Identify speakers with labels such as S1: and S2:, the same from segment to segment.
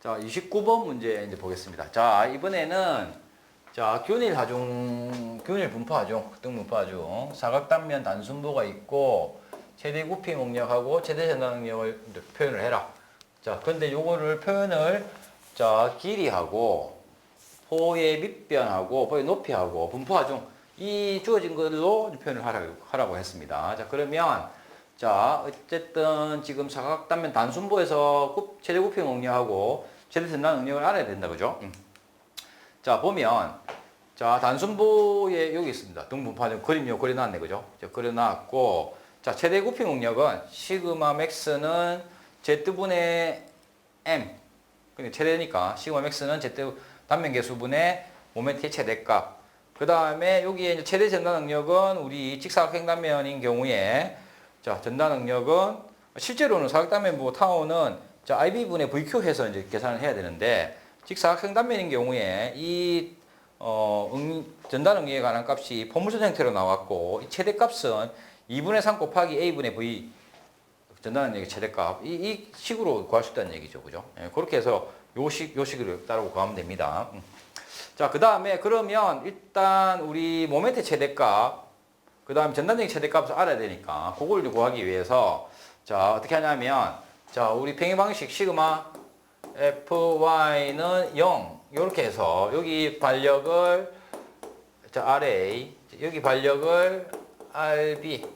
S1: 자, 29번 문제 이제 보겠습니다. 자, 이번에는 자, 균일 하중, 균일 분포 하중, 등 분포 하중, 사각단면 단순보가 있고 최대 구피 능력하고 최대 전달 능력을 표현을 해라. 자, 근데 요거를 표현을 자, 길이하고 포의 밑변하고 포의 높이하고 분포 하중 이 주어진 걸로 표현을 하라고, 하라고 했습니다. 자, 그러면 자, 어쨌든 지금 사각단면 단순보에서 구- 최대 구평 응력하고 최대 전단 응력을 알아야 된다, 그죠? 음. 자, 보면, 자, 단순보에 여기 있습니다. 등분파는 그림 요 그려놨네, 그죠? 자, 그려놨고, 자, 최대 구평 응력은 시그마 맥스는 Z분의 M. 그러니까 최대니까 시그마 맥스는 Z 단면 개수분의 모멘트의 최대값. 그 다음에 여기에 최대 전단 능력은 우리 직사각횡단면인 경우에 자, 전단 능력은 실제로는 사각단면 뭐 타워는 자, IB분의 VQ 해서 이제 계산을 해야 되는데 직사각형단면인 경우에 이 어, 응, 전단 응력에 관한 값이 포물선 형태로 나왔고 이 최대값은 2분의 3 곱하기 A분의 V 전단 능력의 최대값 이, 이 식으로 구할 수 있다는 얘기죠. 그죠? 예, 그렇게 해서 요식 요식을 따르고 구하면 됩니다. 음. 자, 그 다음에 그러면 일단 우리 모멘트 최대값 그 다음 전단적인 최대값을 알아야 되니까 그걸 이제 구하기 위해서 자 어떻게 하냐면 자 우리 평행 방식 시그마 fy는 0 이렇게 해서 여기 반력을 자 RA 여기 반력을 RB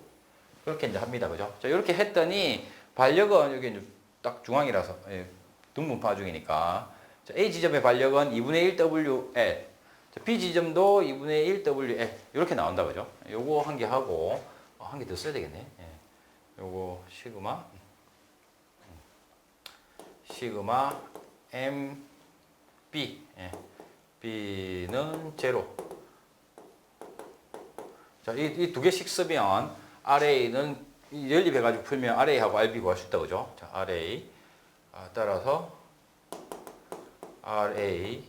S1: 이렇게 이제 합니다. 그죠? 자 이렇게 했더니 반력은 여기 이제 딱 중앙이라서 예, 등분파 중이니까. 자, A 지점의 반력은 2분의 1 WL 자, B 지점도 2분의 1 WL 이렇게 나온다 그죠? 요거 한 개 하고 어, 한개 더 써야 되겠네. 예. 요거 시그마 음. 시그마 M B 예. B는 제로. 자, 이이두 개씩 쓰면 RA는 이 연립해가지고 풀면 RA하고 RB 구할 수 있다 그죠? 자, RA 아, 따라서 RA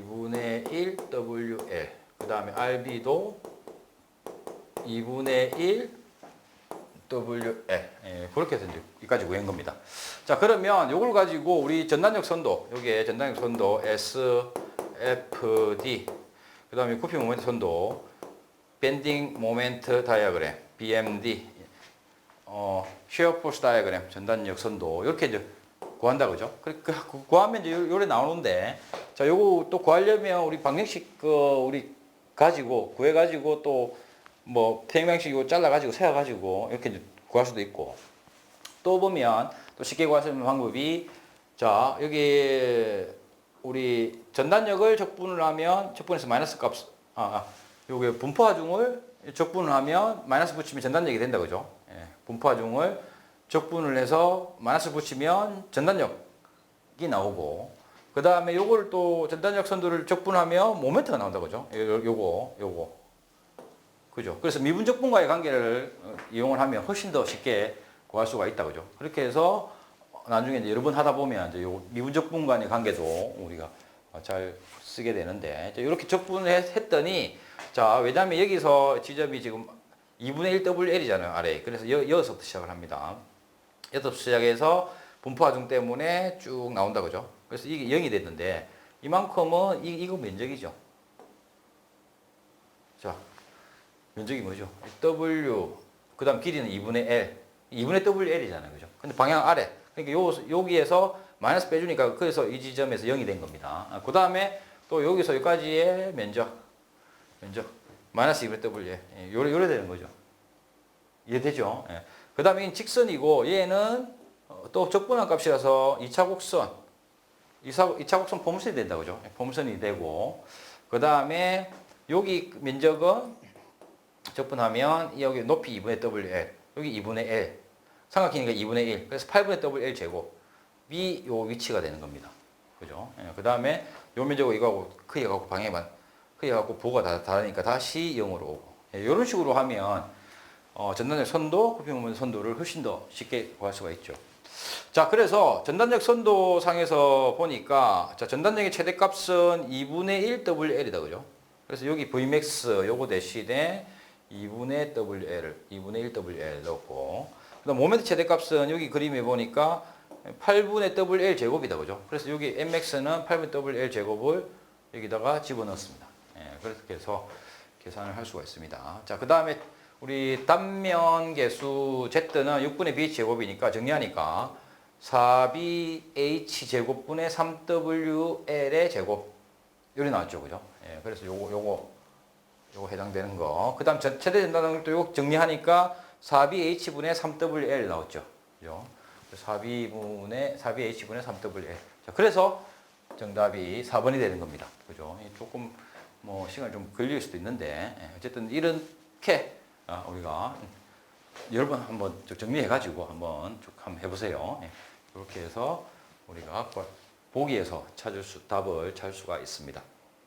S1: 2분의 1 WL 그 다음에 RB도 2분의 1 WL 예, 그렇게 해서 이제 여기까지 구한 겁니다. 자 그러면 이걸 가지고 우리 전단력 선도 여기에 전단력 선도 SFD 그 다음에 구피 모멘트 선도 밴딩 모멘트 다이아그램 BMD 어, 쉐어 포스 다이아그램 전단력 선도 이렇게 이제 구한다 그죠? 그, 그, 그 구하면 이제 요- 요래 나오는데 자 요거 또 구하려면 우리 방정식 그 우리 가지고 구해 가지고 또 뭐 평행방식 이거 잘라 가지고 세워 가지고 이렇게 이제 구할 수도 있고 또 보면 또 쉽게 구할 수 있는 방법이 자 여기 우리 전단력을 적분을 하면 적분에서 마이너스 값 아, 아 요게 분포하중을 적분을 하면 마이너스 붙이면 전단력이 된다 그죠? 예, 분포하중을 적분을 해서 마이너스 붙이면 전단력이 나오고 그 다음에 요걸 또 전단력 선도를 적분하면 모멘트가 나온다 그죠? 요, 요거 요거 그죠? 그래서 미분적분과의 관계를 어, 이용을 하면 훨씬 더 쉽게 구할 수가 있다 그죠? 그렇게 해서 나중에 이제 여러 번 하다 보면 이제 요 미분적분 간의 관계도 우리가 잘 쓰게 되는데 이렇게 적분을 했- 했더니 자 왜냐하면 여기서 지점이 지금 2분의 1 WL이잖아요 아래 그래서 여, 여기서부터 시작을 합니다 여기서부터 시작해서 분포하중 때문에 쭉 나온다 그죠 그래서 이게 0이 됐는데 이만큼은 이, 이거 면적이죠. 자 면적이 뭐죠? W 그 다음 길이는 2분의 L. 2분의 WL이잖아요. 그죠? 근데 방향 아래. 그러니까 요, 여기에서 마이너스 빼주니까 그래서 이 지점에서 0이 된 겁니다. 그 다음에 또 여기서 여기까지의 면적. 면적. 마이너스 2분의 W 예, 요래, 요래 되는 거죠. 이해되죠? 예. 그 다음에 이 직선이고 얘는 어, 또 적분한 값이라서 2차 곡선 2차, 2차 곡선 포물선이 된다 그죠? 예, 포물선이 되고. 그 다음에 여기 면적은 적분하면 여기 높이 2분의 WL 여기 2분의 L. 삼각형이니까 2분의 1 그래서 8분의 WL 제곱. 이 요 위치가 되는 겁니다. 그죠? 그 다음에 요 면적은 이거하고 크기가 갖고 방해만 크기가 갖고 부호가 다 다르니까 다시 0으로 오고. 이런 식으로 하면 어, 전단적 선도 구평면 선도를 훨씬 더 쉽게 구할 수가 있죠 자 그래서 전단적 선도 상에서 보니까 자 전단적의 최대값은 2분의 1 WL이다 그죠 그래서 여기 Vmax 요거 대신에 2분의 WL, 2분의 1 WL 넣고 그다음 모멘트 최대값은 여기 그림에 보니까 8분의 WL 제곱이다 그죠? 그래서 여기 mx는 8분의 WL 제곱을 여기다가 집어넣습니다. 예, 그렇게 해서 계산을 할 수가 있습니다. 자, 그 다음에 우리 단면 계수 z는 6분의 b 제곱이니까 정리하니까 4bh 제곱분의 3wl의 제곱 요리 나왔죠, 그죠? 예, 그래서 요거 요거 요거 해당되는 거. 그 다음 전- 최대 전단을 또 요거 정리하니까 4bh분의 3wl 나왔죠. 그죠? 4b분의 4bh분의 3wl. 자, 그래서 정답이 4번이 되는 겁니다. 그죠? 이 조금 뭐 시간이 좀 걸릴 수도 있는데 예, 어쨌든 이렇게 아, 우리가 여러 번 한번 좀 정리해 가지고 한번 쭉 한번 해보세요. 예, 이렇게 해서 우리가 보기에서 찾을 수 답을 찾을 수가 있습니다.